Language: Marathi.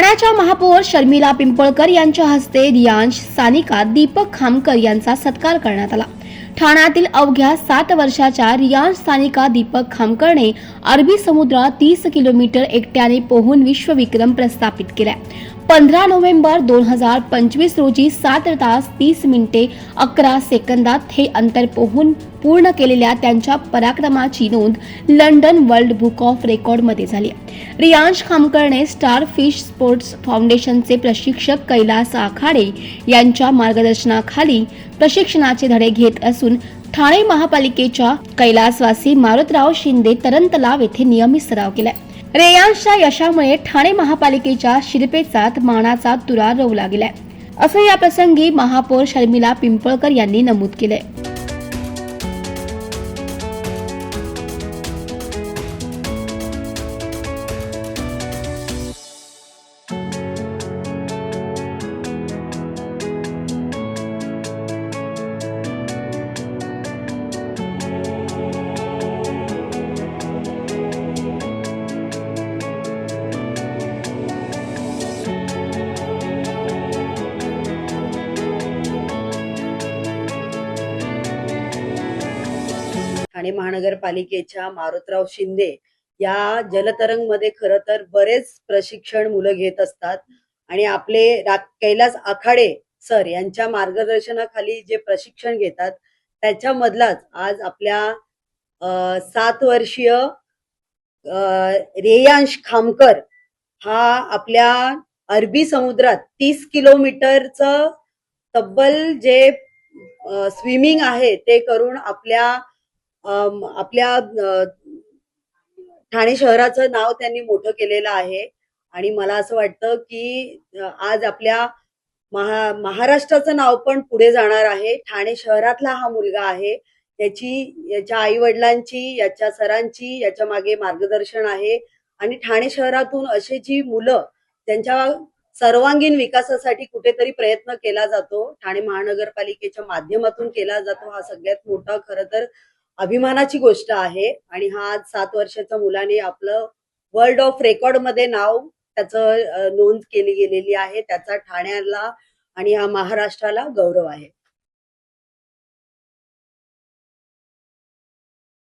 ठाण्याच्या महापौर शर्मिला पिंपळकर यांच्या हस्ते रियांश सानिका दीपक खामकर यांचा सत्कार करण्यात आला. ठाण्यातील अवघ्या सात वर्षाच्या रियान स्थानिका दीपक खामकरने अरबी समुद्रात तीस किलोमीटर एकट्याने पोहून विश्वविक्रम प्रस्थापित केला. पंधरा नोव्हेंबर दोन हजार पंचवीस रोजी सात तास तीस मिनिटे अकरा सेकंदात हे अंतर पोहून पूर्ण केलेल्या त्यांच्या पराक्रमाची नोंद लंडन वर्ल्ड बुक ऑफ रेकॉर्डमध्ये झाली. रियांश खामकरने स्टार फिश स्पोर्ट्स फाउंडेशनचे प्रशिक्षक कैलास आखाडे यांच्या मार्गदर्शनाखाली प्रशिक्षणाचे धडे घेत असून ठाणे महापालिकेच्या कैलासवासी मारुतराव शिंदे तरण तलाव येथे नियमित सराव केलाय. रेयांशच्या यशामुळे ठाणे महापालिकेच्या शिरपेचात मानाचा तुरा रोवला गेलाय. असं या प्रसंगी महापौर शर्मिला पिंपळकर यांनी नमूद केलंय. ठाणे महानगरपालिकेच्या मारुतराव शिंदे या जलतरंगमध्ये खर तर बरेच प्रशिक्षण मुलं घेत असतात. आणि आपले रा- कैलास आखाडे सर यांच्या मार्गदर्शनाखाली जे प्रशिक्षण घेतात त्याच्यामधलाच आज आपल्या अ, सात वर्षीय रेयांश खामकर हा आपल्या अरबी समुद्रात तीस किलोमीटरचं तब्बल जे स्विमिंग आहे ते करून आपल्या आपल्या ठाणे शहराचं नाव त्यांनी मोठं केलेलं आहे. आणि मला असं वाटतं की आज आपल्या महा महाराष्ट्राचं नाव पण पुढे जाणार आहे. ठाणे शहरातला हा मुलगा आहे. त्याची याच्या आई वडिलांची याच्या सरांची याच्या मागे मार्गदर्शन आहे. आणि ठाणे शहरातून अशी जी मुलं त्यांच्या सर्वांगीण विकासासाठी कुठेतरी प्रयत्न केला जातो. ठाणे महानगरपालिकेच्या माध्यमातून केला जातो हा सगळ्यात मोठा खरं तर अभिमानाची गोष्ट आहे. आणि हा आज सात वर्षाच्या मुलाने आपलं वर्ल्ड ऑफ रेकॉर्डमध्ये नाव त्याचं नोंद केली गेलेली आहे. त्याचा ठाण्याला आणि हा महाराष्ट्राला गौरव आहे.